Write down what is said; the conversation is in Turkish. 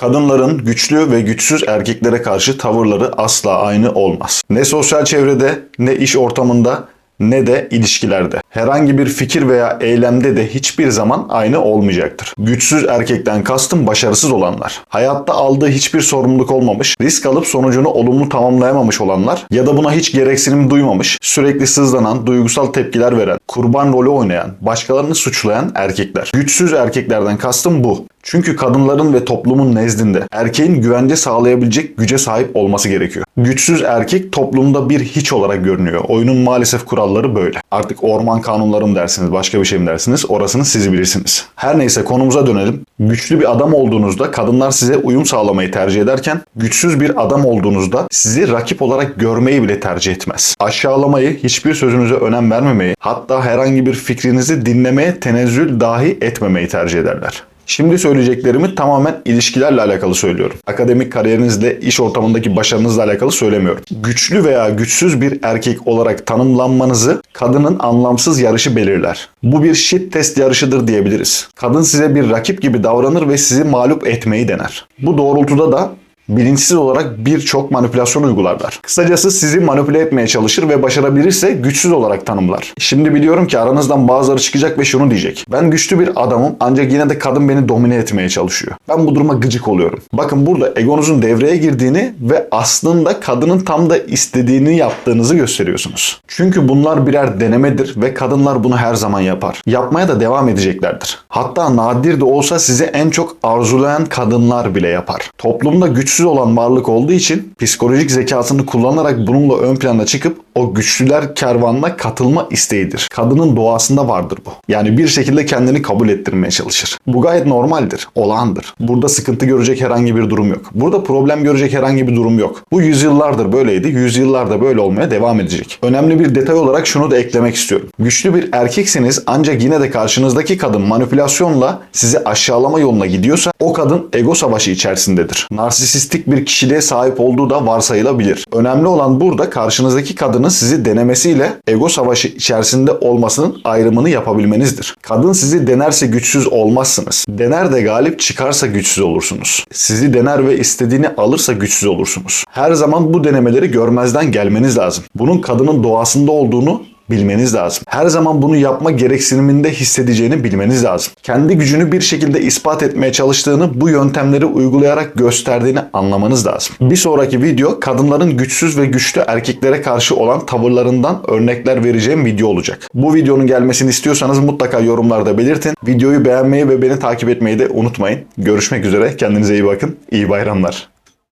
Kadınların güçlü ve güçsüz erkeklere karşı tavırları asla aynı olmaz. Ne sosyal çevrede, ne iş ortamında, ne de ilişkilerde. Herhangi bir fikir veya eylemde de hiçbir zaman aynı olmayacaktır. Güçsüz erkekten kastım başarısız olanlar. Hayatta aldığı hiçbir sorumluluk olmamış, risk alıp sonucunu olumlu tamamlayamamış olanlar ya da buna hiç gereksinim duymamış, sürekli sızlanan, duygusal tepkiler veren, kurban rolü oynayan, başkalarını suçlayan erkekler. Güçsüz erkeklerden kastım bu. Çünkü kadınların ve toplumun nezdinde erkeğin güvence sağlayabilecek güce sahip olması gerekiyor. Güçsüz erkek toplumda bir hiç olarak görünüyor. Oyunun maalesef kuralları böyle. Artık orman kanunları mı dersiniz, başka bir şey mi dersiniz? Orasını siz bilirsiniz. Her neyse konumuza dönelim. Güçlü bir adam olduğunuzda kadınlar size uyum sağlamayı tercih ederken güçsüz bir adam olduğunuzda sizi rakip olarak görmeyi bile tercih etmez. Aşağılamayı, hiçbir sözünüze önem vermemeyi, hatta herhangi bir fikrinizi dinlemeye tenezzül dahi etmemeyi tercih ederler. Şimdi söyleyeceklerimi tamamen ilişkilerle alakalı söylüyorum. Akademik kariyerinizle, iş ortamındaki başarınızla alakalı söylemiyorum. Güçlü veya güçsüz bir erkek olarak tanımlanmanızı kadının anlamsız yarışı belirler. Bu bir shit test yarışıdır diyebiliriz. Kadın size bir rakip gibi davranır ve sizi mağlup etmeyi dener. Bu doğrultuda da bilinçsiz olarak birçok manipülasyon uygularlar. Kısacası sizi manipüle etmeye çalışır ve başarabilirse güçsüz olarak tanımlar. Şimdi biliyorum ki aranızdan bazıları çıkacak ve şunu diyecek. Ben güçlü bir adamım ancak yine de kadın beni domine etmeye çalışıyor. Ben bu duruma gıcık oluyorum. Bakın burada egonuzun devreye girdiğini ve aslında kadının tam da istediğini yaptığınızı gösteriyorsunuz. Çünkü bunlar birer denemedir ve kadınlar bunu her zaman yapar. Yapmaya da devam edeceklerdir. Hatta nadir de olsa sizi en çok arzulayan kadınlar bile yapar. Toplumda güçsüz olan varlık olduğu için psikolojik zekasını kullanarak bununla ön plana çıkıp o güçlüler kervanına katılma isteğidir. Kadının doğasında vardır bu. Yani bir şekilde kendini kabul ettirmeye çalışır. Bu gayet normaldir, olağandır. Burada sıkıntı görecek herhangi bir durum yok. Burada problem görecek herhangi bir durum yok. Bu yüzyıllardır böyleydi, yüzyıllarda böyle olmaya devam edecek. Önemli bir detay olarak şunu da eklemek istiyorum. Güçlü bir erkeksiniz ancak yine de karşınızdaki kadın manipülasyonla sizi aşağılama yoluna gidiyorsa o kadın ego savaşı içerisindedir. Narsisistik bir kişiliğe sahip olduğu da varsayılabilir. Önemli olan burada karşınızdaki kadının sizi denemesiyle ego savaşı içerisinde olmasının ayrımını yapabilmenizdir. Kadın sizi denerse güçsüz olmazsınız. Dener de galip çıkarsa güçsüz olursunuz. Sizi dener ve istediğini alırsa güçsüz olursunuz. Her zaman bu denemeleri görmezden gelmeniz lazım. Bunun kadının doğasında olduğunu bilmeniz lazım. Her zaman bunu yapma gereksiniminde hissedeceğini bilmeniz lazım. Kendi gücünü bir şekilde ispat etmeye çalıştığını bu yöntemleri uygulayarak gösterdiğini anlamanız lazım. Bir sonraki video kadınların güçsüz ve güçlü erkeklere karşı olan tavırlarından örnekler vereceğim video olacak. Bu videonun gelmesini istiyorsanız mutlaka yorumlarda belirtin. Videoyu beğenmeyi ve beni takip etmeyi de unutmayın. Görüşmek üzere. Kendinize iyi bakın. İyi bayramlar.